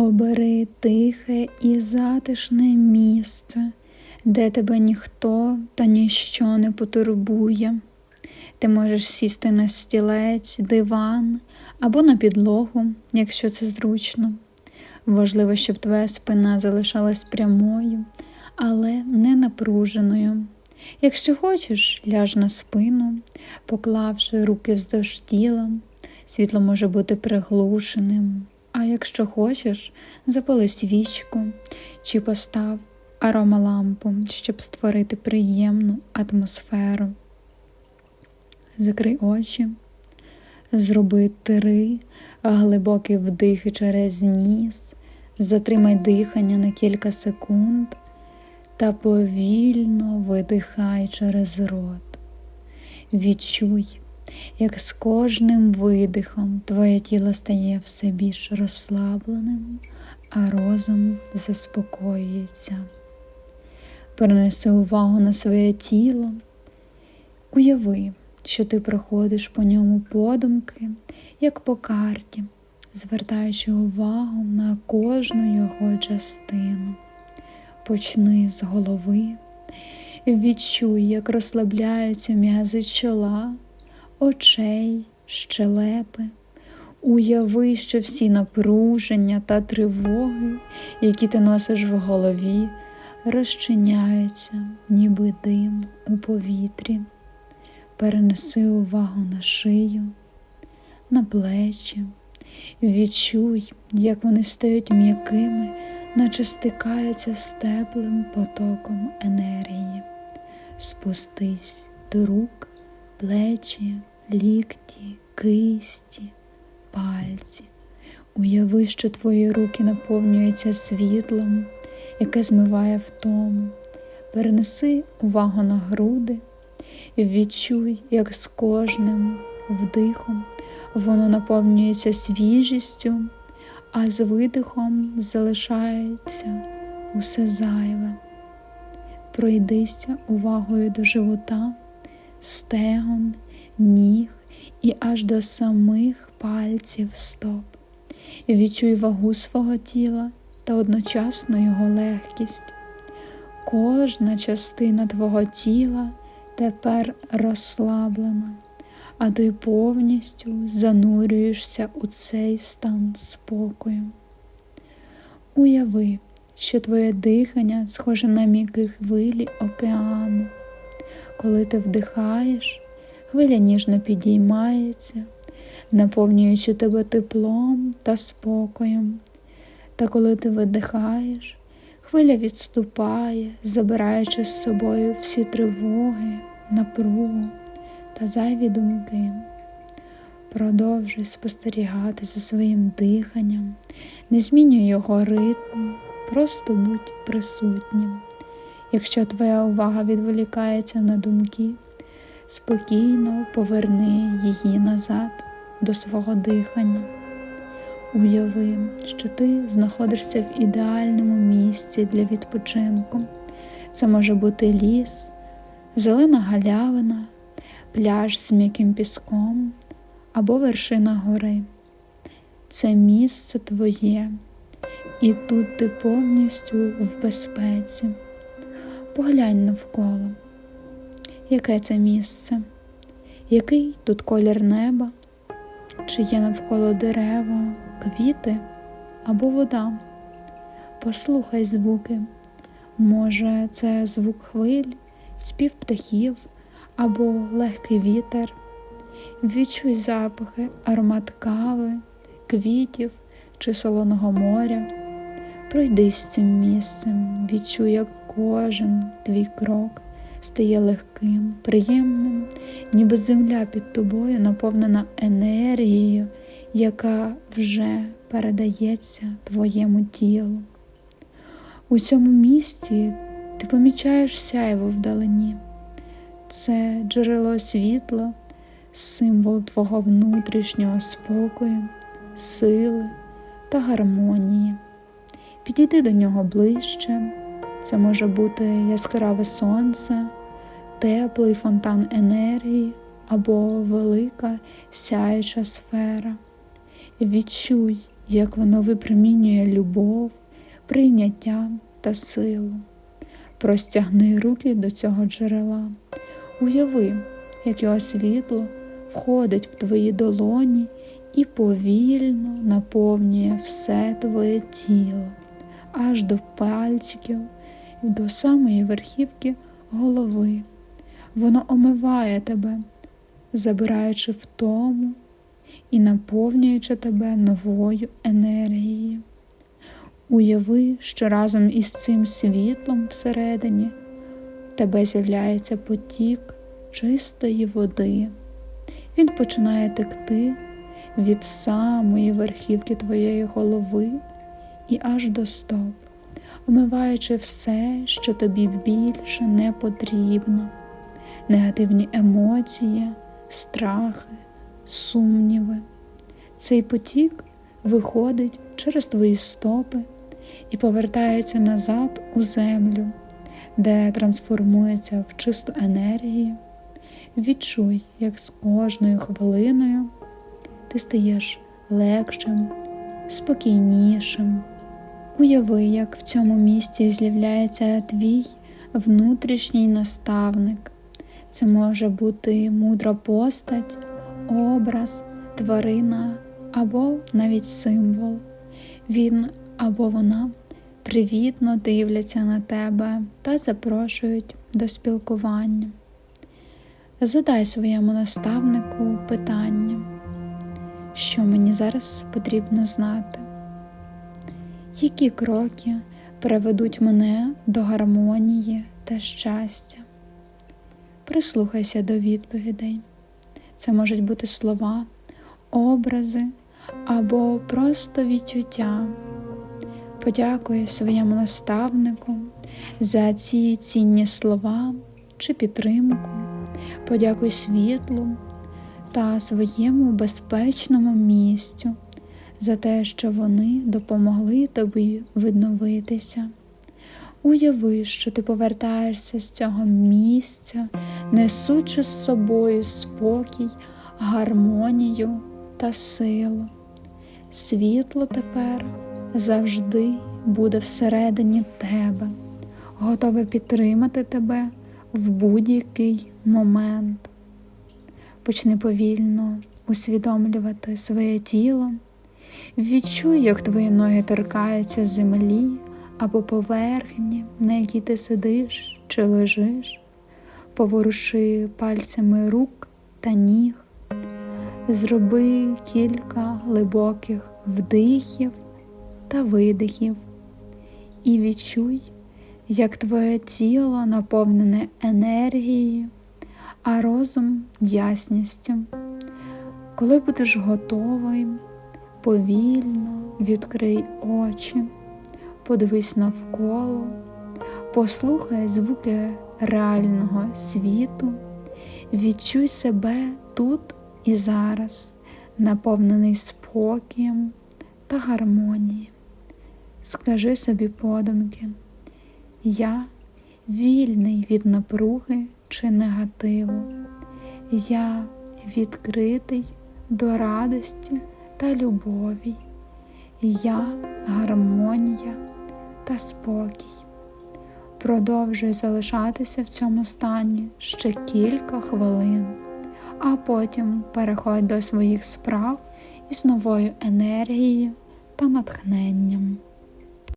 Обери тихе і затишне місце, де тебе ніхто та ніщо не потурбує. Ти можеш сісти на стілець, диван або на підлогу, якщо це зручно. Важливо, щоб твоя спина залишалась прямою, але не напруженою. Якщо хочеш, ляж на спину, поклавши руки вздовж тіла, світло може бути приглушеним. А якщо хочеш, запали свічку чи постав аромалампу, щоб створити приємну атмосферу. Закрий очі, зроби три глибокі вдихи через ніс, затримай дихання на кілька секунд та повільно видихай через рот. Відчуй, як з кожним видихом твоє тіло стає все більш розслабленим, а розум заспокоюється. Перенеси увагу на своє тіло, уяви, що ти проходиш по ньому подумки, як по карті, звертаючи увагу на кожну його частину. Почни з голови, відчуй, як розслабляються м'язи чола, очей, щелепи. Уяви, що всі напруження та тривоги, які ти носиш в голові, розчиняються, ніби дим у повітрі. Перенеси увагу на шию, на плечі, відчуй, як вони стають м'якими, наче стикаються з теплим потоком енергії. Спустись до рук, плечі, лікті, кисті, пальці. Уяви, що твої руки наповнюються світлом, яке змиває втому. Перенеси увагу на груди і відчуй, як з кожним вдихом воно наповнюється свіжістю, а з видихом залишається усе зайве. Пройдися увагою до живота, стегон, ніг і аж до самих пальців стоп. Відчуй вагу свого тіла та одночасно його легкість. Кожна частина твого тіла тепер розслаблена, а ти повністю занурюєшся у цей стан спокою. Уяви, що твоє дихання схоже на м'які хвилі океану. Коли ти вдихаєш, хвиля ніжно підіймається, наповнюючи тебе теплом та спокоєм. Та коли ти видихаєш, хвиля відступає, забираючи з собою всі тривоги, напругу та зайві думки. Продовжуй спостерігати за своїм диханням, не змінюй його ритм, просто будь присутнім. Якщо твоя увага відволікається на думки, спокійно поверни її назад до свого дихання. Уяви, що ти знаходишся в ідеальному місці для відпочинку. Це може бути ліс, зелена галявина, пляж з м'яким піском або вершина гори. Це місце твоє, і тут ти повністю в безпеці. Поглянь навколо, яке це місце, який тут колір неба, чи є навколо дерева, квіти або вода. Послухай звуки. Може, це звук хвиль, спів птахів або легкий вітер. Відчуй запахи, аромат кави, квітів чи солоного моря. Пройдись цим місцем, відчуй, як кожен твій крок стає легким, приємним, ніби земля під тобою наповнена енергією, яка вже передається твоєму тілу. У цьому місці ти помічаєш сяйво вдалині. Це джерело світла, символ твого внутрішнього спокою, сили та гармонії. Підійди до нього ближче. Це може бути яскраве сонце, теплий фонтан енергії або велика сяюча сфера. Відчуй, як воно випромінює любов, прийняття та силу. Простягни руки до цього джерела. Уяви, як його світло входить в твої долоні і повільно наповнює все твоє тіло, аж до пальчиків до самої верхівки голови. Воно омиває тебе, забираючи втому і наповнюючи тебе новою енергією. Уяви, що разом із цим світлом всередині тебе з'являється потік чистої води. Він починає текти від самої верхівки твоєї голови і аж до стоп, омиваючи все, що тобі більше не потрібно, негативні емоції, страхи, сумніви. Цей потік виходить через твої стопи і повертається назад у землю, де трансформується в чисту енергію. Відчуй, як з кожною хвилиною ти стаєш легшим, спокійнішим. Уяви, як в цьому місці з'являється твій внутрішній наставник. Це може бути мудра постать, образ, тварина або навіть символ. Він або вона привітно дивляться на тебе та запрошують до спілкування. Задай своєму наставнику питання, що мені зараз потрібно знати, які кроки приведуть мене до гармонії та щастя. Прислухайся до відповідей. Це можуть бути слова, образи або просто відчуття. Подякуй своєму наставнику за ці цінні слова чи підтримку. Подякуй світлу та своєму безпечному місцю за те, що вони допомогли тобі відновитися. Уяви, що ти повертаєшся з цього місця, несучи з собою спокій, гармонію та силу. Світло тепер завжди буде всередині тебе, готове підтримати тебе в будь-який момент. Почни повільно усвідомлювати своє тіло, відчуй, як твої ноги торкаються землі або поверхні, на якій ти сидиш чи лежиш, поворуши пальцями рук та ніг, зроби кілька глибоких вдихів та видихів. І відчуй, як твоє тіло наповнене енергією, а розум ясністю. Коли будеш готовий, повільно відкрий очі, подивись навколо, послухай звуки реального світу, відчуй себе тут і зараз, наповнений спокієм та гармонією. Скажи собі подумки, я вільний від напруги чи негативу, я відкритий до радості та любові, я гармонія та спокій. Продовжуй залишатися в цьому стані ще кілька хвилин, а потім переходь до своїх справ із новою енергією та натхненням.